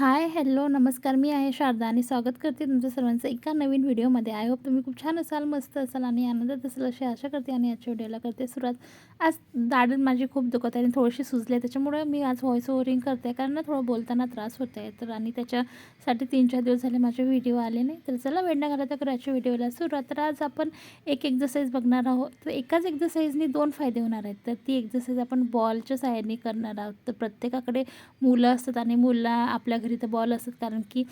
Hi hello नमस्कार मी आहे शारदा आणि स्वागत करते तुमचं सर्वांचं एका नवीन व्हिडिओमध्ये. आय होप तुम्ही खूप छान असाल मस्त असाल आणि आनंदात असाल अशी आशा करते आणि आजच्या व्हिडिओला करते सुरुवात. आज दाढ माझी खूप दुखत आहे आणि थोडीशी सुजली आहे त्याच्यामुळे मी आज व्हॉइस ओव्हरिंग करते कारण ना थोडं बोलताना त्रास होत आहे. तर आणि त्याच्यासाठी तीन चार दिवस झाले माझे व्हिडिओ आले नाही. तर चला वेळ न घालता आजच्या व्हिडिओला सुरुवात. तर आज आपण एक एक्झरसाईज बघणार आहोत. तर एकाच एक्झरसाईजनी दोन फायदे होणार आहेत. तर ती एक्झरसाईज आपण बॉलच्या सहाय्याने करणार आहोत. तर प्रत्येकाकडे मुलं असतात आणि मुलं आपल्या घरी तर बॉल असतात. कारण की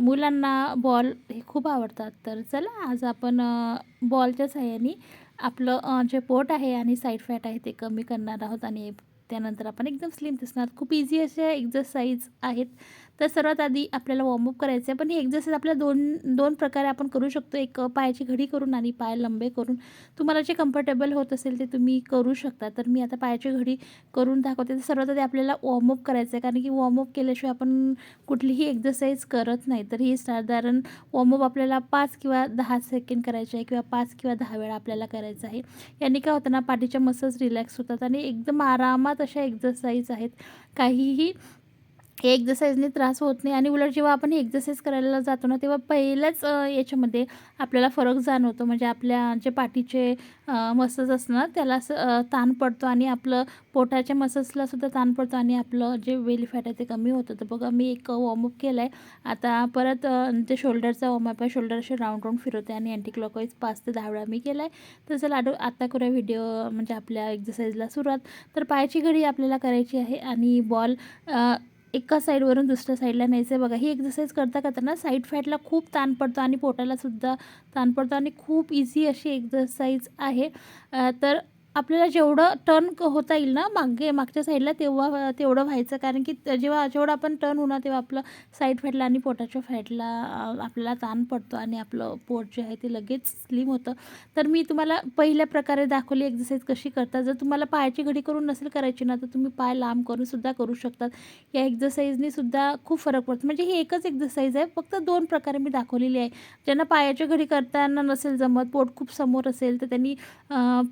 मुलांना बॉल हे खूप आवडतात. तर चला आज आपण बॉलच्या सहाय्याने आपलं जे पोट आहे आणि साईड फॅट आहे ते कमी करणार आहोत आणि त्यानंतर आपण एकदम स्लिम दिसणार. खूप इझी अशा एक्झरसाईज आहेत. तर सर्वात आधी आपल्याला वॉर्मअप करायचं आहे पण ही एक्झरसाईज आपल्या दोन दोन प्रकारे आपण करू शकतो. एक पायाची घडी करून आणि पाय लंबे करून. तुम्हाला जे कम्फर्टेबल होत असेल ते तुम्ही करू शकता. तर मी आता पायाची घडी करून दाखवते. तर सर्वात आधी आपल्याला वॉर्मअप करायचं आहे कारण की वॉर्मअप केल्याशिवाय आपण कुठलीही एक्झरसाईज करत नाही. तर ही साधारण वॉर्मअप आपल्याला पाच किंवा दहा सेकंड करायचे आहे किंवा पाच किंवा दहा वेळा आपल्याला करायचं आहे. याने काय होतं ना पाठीच्या मसल्स रिलॅक्स होतात आणि एकदम आरामात अशा एक्झरसाईज आहेत. काहीही एक्झरसाईजने त्रास होत नाही आणि उलट जेव्हा आपण हे एक्झरसाईज करायला जातो ना तेव्हा पहिल्याच याच्यामध्ये आपल्याला फरक जाणवतो. म्हणजे आपल्या जे पाठीचे मसल्स असणार त्याला ताण पडतो आणि आपलं पोटाच्या मसल्सला सुद्धा ताण पडतो आणि आपलं जे वेली फॅट आहे ते कमी होतं. तर बघा मी एक वॉर्मअप केलं आहे आता परत जे शोल्डरचा वॉर्मअप आहे. शोल्डर असे राऊंड राऊंड फिरवते आणि अँटी क्लॉकवाईज पाच ते दहा वेळा मी केला आहे तर चला आता करूया व्हिडिओ म्हणजे आपल्या एक्झरसाईजला सुरुवात. तर पायाची घडी आपल्याला करायची आहे आणि बॉल एका साईडवरून दुसऱ्या साईडला न्यायचं. आहे बघा ही एक्झरसाईज करता करताना साईड फॅटला खूप ताण पडतो आणि पोटालासुद्धा ताण पडतो. आणि खूप इझी अशी एक्झरसाईज आहे. तर आपल्याला जेवढं टर्न होता येईल ना मागे मागच्या साईडला तेव्हा तेवढं व्हायचं. कारण की जेव्हा जेवढं आपण टर्न होणार तेव्हा आपलं साईड फॅटला आणि पोटाच्या फॅटला आपल्याला ताण पडतो आणि आपलं पोट जे आहे ते लगेच स्लिम होतं. तर मी तुम्हाला पहिल्या प्रकारे दाखवली एक्झरसाईज कशी करता. जर तुम्हाला पायाची घडी करून नसेल करायची ना तर तुम्ही पाय लांब करून सुद्धा करू शकतात या एक्झरसाईजनी सुद्धा खूप फरक पडतो. म्हणजे ही एकच एक्झरसाईज आहे. फक्त दोन प्रकारे मी दाखवलेली आहे. ज्यांना पायाच्या घडी करताना नसेल जमत पोट खूप समोर असेल तर त्यांनी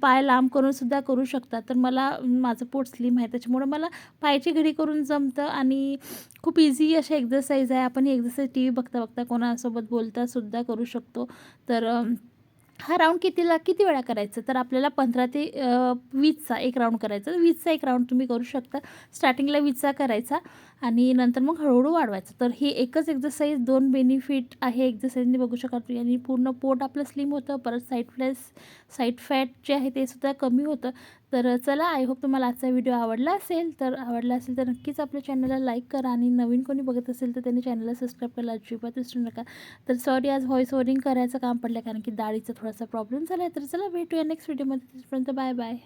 पाय लांब करून सुद्धा करू शकता. तर मला माझं पोट स्लिम आहे. त्याच्यामुळं मला पायाची घडी करून जमतं आणि खूप इझी अशा एक्झरसाईज आहे. आपण ही एक्झरसाईज टी व्ही बघता बघता कोणासोबत बोलतासुद्धा करू शकतो. तर हा राऊंड कितीला किती वेळा करायचं? तर आपल्याला पंधरा ते वीसचा एक राऊंड करायचा. वीसचा एक राऊंड तुम्ही करू शकता. स्टार्टिंगला वीसचा करायचा आणि नंतर मग हळूहळू वाढवायचं. तर हे एकच एक्झरसाईज दोन बेनिफिट आहे एक्झरसाईजने बघू शकता आणि पूर्ण पोट आपलं स्लिम होतं परत साईड फ्लॅस साईड फॅट जे आहे ते सुद्धा कमी होतं. तर चला आय होप तुम्हाला आजचा व्हिडिओ आवडला असेल. तर आवडला असेल तर नक्कीच आपल्या चॅनलला लाईक करा आणि नवीन कोणी बघत असेल तर त्यांनी चॅनलला सबस्क्राईब करायला अजिबात विसरू नका. तर सॉरी आज व्हॉइस ओवरिंग करायचं काम पडलं कारण की दाढीचा थोडासा प्रॉब्लेम झाला आहे तर चला भेटूया नेक्स्ट व्हिडिओमध्ये तिथपर्यंत बाय बाय